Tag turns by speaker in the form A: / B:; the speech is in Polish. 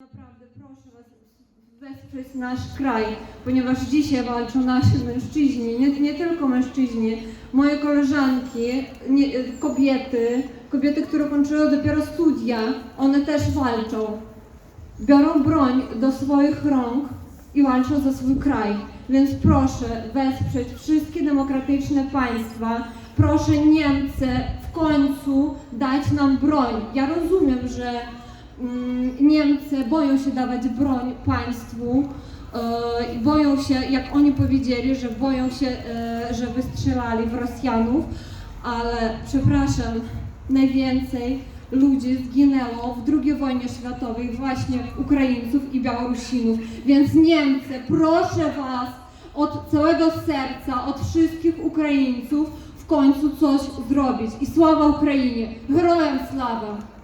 A: Naprawdę proszę Was wesprzeć nasz kraj, ponieważ dzisiaj walczą nasi mężczyźni, nie, nie tylko mężczyźni, moje koleżanki, nie, kobiety, kobiety, które kończyły dopiero studia, one też walczą. Biorą broń do swoich rąk i walczą za swój kraj. Więc proszę wesprzeć wszystkie demokratyczne państwa. Proszę Niemcy w końcu dać nam broń. Ja rozumiem, że Niemcy boją się dawać broń państwu. e, i boją się, jak oni powiedzieli, że boją się, e, że wystrzelali w Rosjanów, ale przepraszam, najwięcej ludzi zginęło w II wojnie światowej właśnie Ukraińców i Białorusinów. Więc Niemcy, proszę Was od całego serca, od wszystkich Ukraińców w końcu coś zrobić. I sława Ukrainie! Herojem sława!